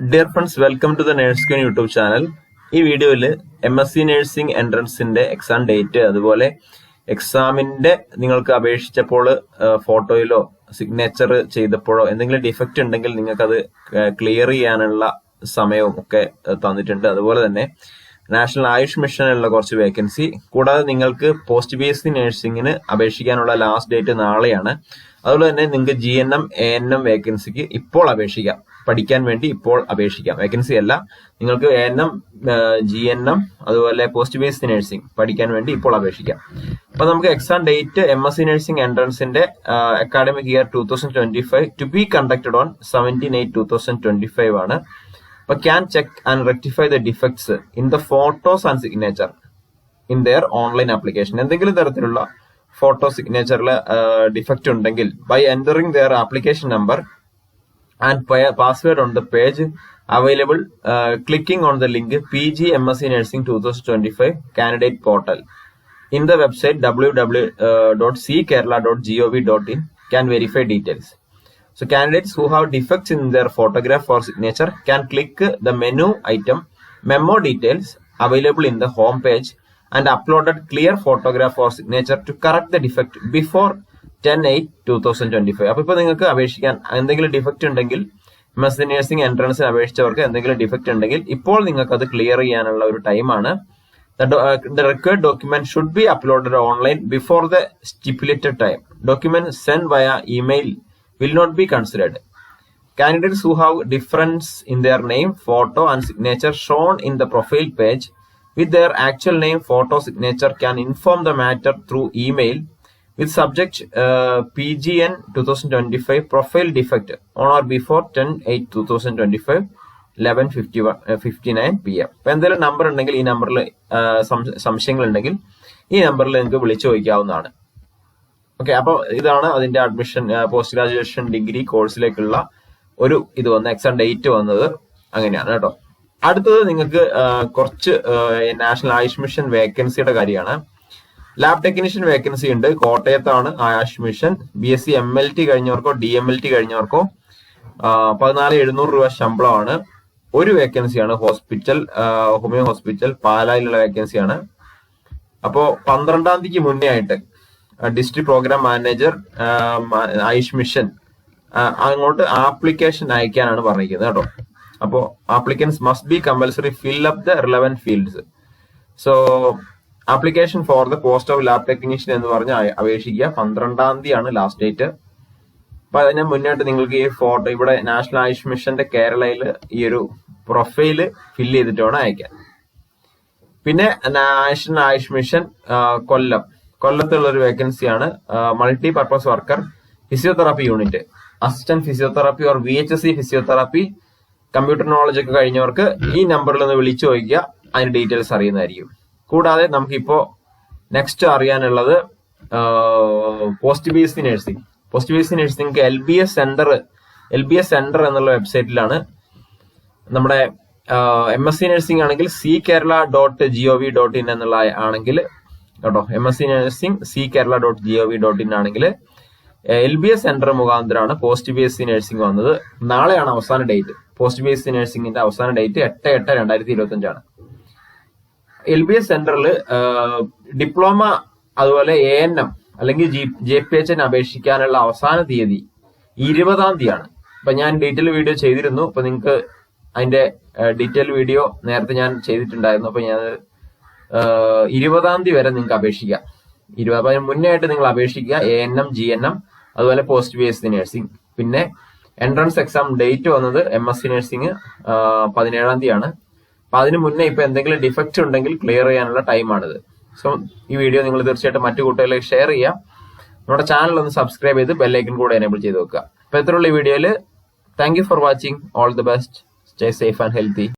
Dear friends welcome to the nurse queen YouTube channel ഈ വീഡിയോയിൽ M S C nursing എൻട്രൻസിന്റെ exam date അതുപോലെ എക്സാമിന്റെ നിങ്ങൾക്ക് അപേക്ഷിച്ചപ്പോൾ ഫോട്ടോയിലോ സിഗ്നേച്ചർ ചെയ്തപ്പോഴോ എന്തെങ്കിലും ഡിഫക്റ്റ് ഉണ്ടെങ്കിൽ നിങ്ങൾക്കത് ക്ലിയർ ചെയ്യാനുള്ള സമയവും ഒക്കെ തന്നിട്ടുണ്ട്. അതുപോലെ തന്നെ നാഷണൽ ആയുഷ് മിഷനുള്ള കുറച്ച് വേക്കൻസി കൂടാതെ നിങ്ങൾക്ക് പോസ്റ്റ് ബി എസ് സി നഴ്സിംഗിന് അപേക്ഷിക്കാനുള്ള ലാസ്റ്റ് ഡേറ്റ് നാളെയാണ്. അതുപോലെ തന്നെ നിങ്ങൾക്ക് G N M A N M വേക്കൻസിക്ക് ഇപ്പോൾ അപേക്ഷിക്കാം. പഠിക്കാൻ വേണ്ടി ഇപ്പോൾ അപേക്ഷിക്കാം. വേക്കൻസി അല്ല. നിങ്ങൾക്ക് N M G N M അതുപോലെ പോസ്റ്റ് ബേസ് നഴ്സിംഗ് പഠിക്കാൻ വേണ്ടി ഇപ്പോൾ അപേക്ഷിക്കാം. അപ്പൊ നമുക്ക് exam date M S C nursing എൻട്രൻസിന്റെ academic year two thousand twenty five to be conducted on seventeen eight two thousand twenty five ആണ്. അപ്പൊ can check and rectify the defects in the photos and signature in their online application എന്തെങ്കിലും തരത്തിലുള്ള photo സിഗ്നേച്ചറിൽ defect ഉണ്ടെങ്കിൽ by entering their application number and password on the page available uh, clicking on the link PG MSc Nursing 2025 candidate portal in the website www.ckerala.gov.in can verify details. So candidates who have defects in their photograph or signature can click the menu item memo details available in the home page and uploaded clear photograph or signature to correct the defect before ten eight two thousand twenty five അപ്പൊ ഇപ്പൊ നിങ്ങൾക്ക് അപേക്ഷിക്കാൻ എന്തെങ്കിലും defect ഉണ്ടെങ്കിൽ Messi nursing എൻട്രൻസിൽ അപേക്ഷിച്ചവർക്ക് എന്തെങ്കിലും defect ഉണ്ടെങ്കിൽ ഇപ്പോൾ നിങ്ങൾക്ക് അത് ക്ലിയർ ചെയ്യാനുള്ള ഒരു ടൈമാണ് the required document should be uploaded online before the stipulated time document send via email will not be considered candidates who have difference in their name photo and signature shown in the profile page with their actual name photo signature can inform the matter through email with subject uh, PGN 2025 profile defect on or before 10 8 2025 eleven fifty fifty nine P M അപ്പൊ എന്തെങ്കിലും number ഉണ്ടെങ്കിൽ ഈ നമ്പറിൽ സംശയങ്ങൾ ഉണ്ടെങ്കിൽ ഈ നമ്പറിൽ നിങ്ങൾക്ക് വിളിച്ചു ചോദിക്കാവുന്നതാണ്. ഓക്കെ അപ്പൊ ഇതാണ് അതിന്റെ അഡ്മിഷൻ പോസ്റ്റ് ഗ്രാജുവേഷൻ ഡിഗ്രി കോഴ്സിലേക്കുള്ള ഒരു ഇത് വന്ന എക്സാം ഡേറ്റ് വന്നത്. അങ്ങനെയാണ് കേട്ടോ. അടുത്തത് നിങ്ങൾക്ക് കുറച്ച് നാഷണൽ ആയുഷ് മിഷൻ വേക്കൻസിയുടെ കാര്യമാണ്. ലാബ് ടെക്നീഷ്യൻ വേക്കൻസി ഉണ്ട്. കോട്ടയത്താണ് Ayush mission B S C M L T കഴിഞ്ഞവർക്കോ D M L T കഴിഞ്ഞവർക്കോ പതിനാല് എഴുന്നൂറ് രൂപ ശമ്പളമാണ്. ഒരു വേക്കൻസിയാണ് ഹോസ്പിറ്റൽ ഹോമിയോ ഹോസ്പിറ്റൽ പാലായിലുള്ള വേക്കൻസിയാണ് അപ്പോ പന്ത്രണ്ടാം തീയതിക്ക് മുന്നേ ആയിട്ട് district programme manager Ayush mission അങ്ങോട്ട് ആപ്ലിക്കേഷൻ അയക്കാനാണ് പറഞ്ഞിരിക്കുന്നത് കേട്ടോ. അപ്പോ applicants must be compulsory fill up the relevant fields so application for the post of lab technician എന്ന് പറഞ്ഞ അപേക്ഷിക്കുക. പന്ത്രണ്ടാം തീയതിയാണ് ലാസ്റ്റ് ഡേറ്റ് അപ്പൊ അതിന് മുന്നായിട്ട് നിങ്ങൾക്ക് ഈ ഫോട്ടോ ഇവിടെ നാഷണൽ ആയുഷ് മിഷന്റെ കേരളയിൽ ഈ ഒരു പ്രൊഫൈൽ ഫില്ല് ചെയ്തിട്ട് വേണം അയക്കാൻ. പിന്നെ നാഷണൽ ആയുഷ് മിഷൻ കൊല്ലം. കൊല്ലത്തുള്ള ഒരു വേക്കൻസിയാണ് multi purpose worker physiotherapy unit assistant physiotherapy or V H S C physiotherapy computer knowledge ഒക്കെ കഴിഞ്ഞവർക്ക് ഈ നമ്പറിൽ ഒന്ന് വിളിച്ചു ചോദിക്കുക. അതിന്റെ ഡീറ്റെയിൽസ് അറിയുന്നതായിരിക്കും. കൂടാതെ നമുക്കിപ്പോ next അറിയാനുള്ളത് post B S C nursing post B S C nursing L B S centre L B S centre എന്നുള്ള വെബ്സൈറ്റിലാണ് നമ്മുടെ എം എസ് സി നഴ്സിംഗ് ആണെങ്കിൽ C Kerala dot G O V dot in എന്നുള്ള ആണെങ്കിൽ കേട്ടോ M S C nursing C Kerala dot G O V dot in ആണെങ്കിൽ L B S centre മുഖാന്തരമാണ് post B S C nursing വന്നത്. നാളെയാണ് അവസാന date post B S C നഴ്സിംഗിന്റെ അവസാന date എട്ട് എട്ട് രണ്ടായിരത്തി ഇരുപത്തി അഞ്ചാണ് എൽ ബി എസ് സെന്ററിൽ ഡിപ്ലോമ അതുപോലെ എ എൻ എം അല്ലെങ്കിൽ ജി ജെ പി എച്ച് അപേക്ഷിക്കാനുള്ള അവസാന തീയതി ഇരുപതാം തീയതിയാണ്. അപ്പൊ ഞാൻ ഡീറ്റെയിൽ വീഡിയോ ചെയ്തിരുന്നു. അപ്പൊ നിങ്ങൾക്ക് അതിന്റെ ഡീറ്റെയിൽ വീഡിയോ നേരത്തെ ഞാൻ ചെയ്തിട്ടുണ്ടായിരുന്നു. അപ്പൊ ഞാൻ ഇരുപതാം തീയതി വരെ നിങ്ങൾക്ക് അപേക്ഷിക്കാം. ഇരുപത് അപ്പൊ മുന്നേ ആയിട്ട് നിങ്ങൾ അപേക്ഷിക്കുക. A N M G N M അതുപോലെ post B S C nursing. പിന്നെ എൻട്രൻസ് എക്സാം ഡേറ്റ് വന്നത് എം എസ് സി നഴ്സിംഗ് പതിനേഴാം തീയതിയാണ്. അപ്പൊ അതിന് മുന്നേ ഇപ്പൊ എന്തെങ്കിലും ഡിഫക്റ്റ് ഉണ്ടെങ്കിൽ ക്ലിയർ ചെയ്യാനുള്ള ടൈമാണിത് സോ ഈ വീഡിയോ നിങ്ങൾ തീർച്ചയായിട്ടും മറ്റു കൂട്ടുകാരിലേക്ക് ഷെയർ ചെയ്യാം. നമ്മുടെ ചാനൽ ഒന്ന് സബ്സ്ക്രൈബ് ചെയ്ത് ബെല്ലൈക്കൻ കൂടെ എനേബിൾ ചെയ്ത് വെക്കുക. അപ്പൊ ഇത്രയുള്ള ഈ വീഡിയോയിൽ thank you for watching all the best stay safe and healthy